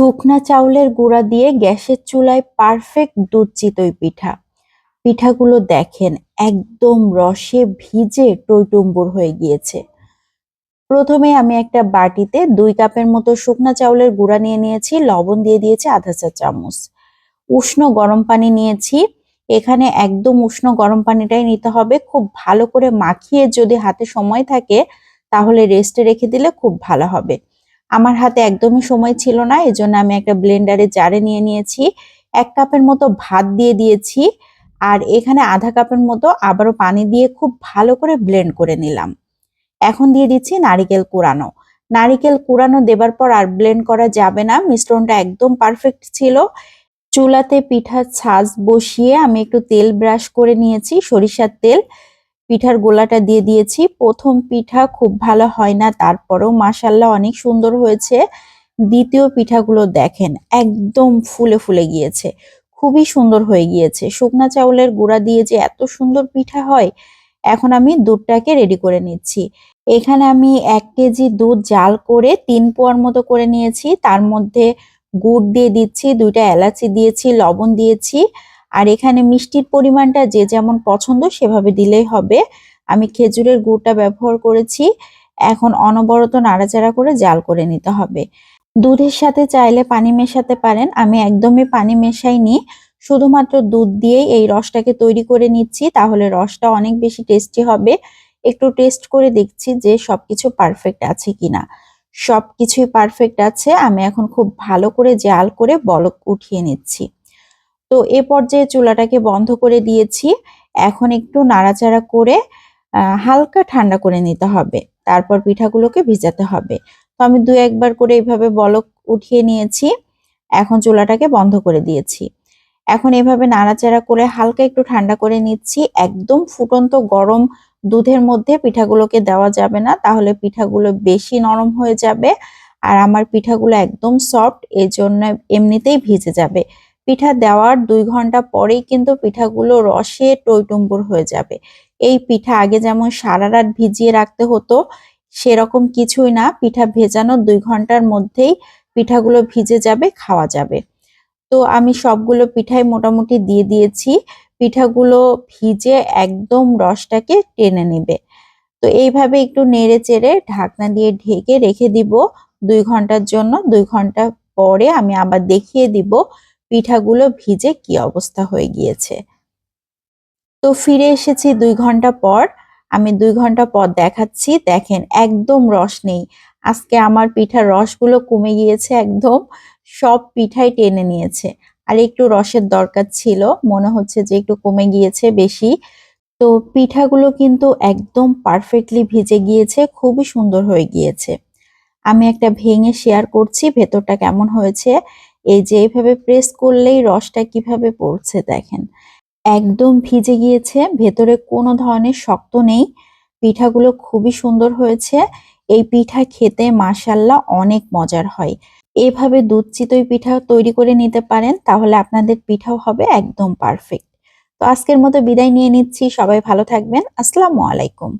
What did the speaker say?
শুকনা চাউলের গুঁড়া দিয়ে গ্যাসের চুলায় পারফেক্ট দুধ চিতই পিঠা। পিঠাগুলো দেখেন, একদম রসে ভিজে টইটুম্বুর হয়ে গিয়েছে। প্রথমে আমি একটা বাটিতে দুই কাপের মতো শুকনা চাউলের গুঁড়া নিয়ে নিয়েছি, লবণ দিয়ে দিয়েছি আধা চা চামচ। উষ্ণ গরম পানি নিয়েছি, এখানে একদম উষ্ণ গরম পানিটাই নিতে হবে। খুব ভালো করে মাখিয়ে যদি হাতে সময় থাকে, তাহলে রেস্টে রেখে দিলে খুব ভালো হবে। আমার হাতে একদমই সময় ছিল না, এজন্য আমি একটা ব্লেন্ডারে জারে নিয়ে নিয়েছি, এক কাপের মতো ভাত দিয়ে দিয়েছি, আর এখানে আধা কাপের মতো আবারও পানি দিয়ে খুব ভালো করে ব্লেন্ড করে নিলাম। এখন দিয়ে দিচ্ছি নারিকেল কুড়ানো। নারিকেল কুড়ানো দেবার পর আর ব্লেন্ড করা যাবে না, মিশ্রণটা একদম পারফেক্ট ছিল। চুলাতে পিঠার ছাঁচ বসিয়ে আমি একটু তেল ব্রাশ করে নিয়েছি, সরিষার তেল। পিঠার গোলাটা দিয়ে দিয়েছি। প্রথম পিঠা খুব ভালো হয় না, তারপরেও মাসাল্লাহ অনেক সুন্দর হয়েছে। দ্বিতীয় পিঠাগুলো দেখেন, একদম ফুলে ফুলে গিয়েছে। খুবই সুন্দর হয়ে গিয়েছে। শুকনা চাউলের গুঁড়া দিয়ে যে এত সুন্দর পিঠা হয়, এখন আমি দুধটাকে রেডি করে নিচ্ছি। এখানে আমি এক কেজি দুধ জাল করে তিন পোয়ার মতো করে নিয়েছি। তার মধ্যে গুড় দিয়ে দিচ্ছি, দুইটা এলাচি দিয়েছি, লবণ দিয়েছি। আর এখানে মিষ্টির পরিমাণটা যে যেমন পছন্দ সেভাবে দিলেই হবে। আমি খেজুরের গুড়টা ব্যবহার করেছি। এখন অনবরত নাড়াচাড়া করে জাল করে নিতে হবে। দুধের সাথে চাইলে পানি মেশাতে পারেন। আমি একদমই পানি মেশাইনি। শুধুমাত্র দুধ দিয়েই এই রসটাকে তৈরি করে নিচ্ছি, তাহলে রসটা অনেক বেশি টেস্টি হবে। একটু টেস্ট করে দেখছি যে সবকিছু পারফেক্ট আছে কিনা। সবকিছুই পারফেক্ট আছে। আমি এখন খুব ভালো করে জাল করে বলক উঠিয়ে নিচ্ছি। তো এ পর্যায়ে চুলাটাকে বন্ধ করে দিয়েছি। এখন একটু নাড়াচাড়া করে হালকা ঠান্ডা করে নিতে হবে। তারপর পিঠাগুলোকে ভিজাতে হবে। তো আমি দু একবার করে এইভাবে বলক উঠিয়ে নিয়েছি। এখন চুলাটাকে বন্ধ করে দিয়েছি। এখন এভাবে নাড়াচাড়া করে হালকা একটু ঠান্ডা করে নিচ্ছি। একদম ফুটন্ত গরম দুধের মধ্যে পিঠাগুলোকে দেওয়া যাবে না। তাহলে পিঠাগুলো বেশি নরম হয়ে যাবে। আর আমার পিঠাগুলো একদম সফট এই জন্য এমনিতেই ভিজে যাবে। পিঠা দেওয়ার দুই ঘণ্টা পরেই কিন্তু পিঠাগুলো রসে টইটুম্বুর হয়ে যাবে। এই পিঠা আগে যেমন সারা রাত ভিজিয়ে রাখতে হতো, সেরকম কিছুই না। পিঠা ভেজানোর দুই ঘণ্টার মধ্যেই পিঠাগুলো ভিজে যাবে, খাওয়া যাবে। তো আমি সবগুলো পিঠাই মোটামুটি দিয়ে দিয়েছি। পিঠাগুলো ভিজে একদম রসটাকে টেনে নেবে। তো এইভাবে একটু নেড়ে চেড়ে ঢাকনা দিয়ে ঢেকে রেখে দিব। দুই ঘণ্টার জন্য, দুই ঘণ্টা পরে আমি আবার দেখিয়ে দিব পিঠাগুলো ভিজে কি অবস্থা হয়ে গিয়েছে। তো ফিরে এসেছি দুই ঘণ্টা পর। আমি দুই ঘণ্টা পর দেখাচ্ছি, দেখেন একদম রস নেই। আজকে আমার পিঠার রসগুলো কমে গিয়েছে একদম, সব পিঠাই টেনে নিয়েছে। আর একটু রসের দরকার ছিল, মনে হচ্ছে যে একটু কমে গিয়েছে বেশি। তো পিঠাগুলো কিন্তু একদম পারফেক্টলি ভিজে গিয়েছে, খুবই সুন্দর হয়ে গিয়েছে। আমি একটা ভেঙে শেয়ার করছি, ভেতরটা কেমন হয়েছে এই যে এইভাবে প্রেস করলেই রসটা কীভাবে পড়ছে দেখেন। একদম ভিজে গিয়েছে, ভেতরে কোনো ধরনের শক্ত নেই। পিঠাগুলো খুবই সুন্দর হয়েছে। এই পিঠা খেতে মাসাল্লাহ অনেক মজার হয়। এভাবে দুধ চিতই পিঠা তৈরি করে নিতে পারেন, তাহলে আপনাদের পিঠাও হবে একদম পারফেক্ট তো আজকের মতো বিদায় নিয়ে নিচ্ছি, সবাই ভালো থাকবেন। আসসালামু আলাইকুম।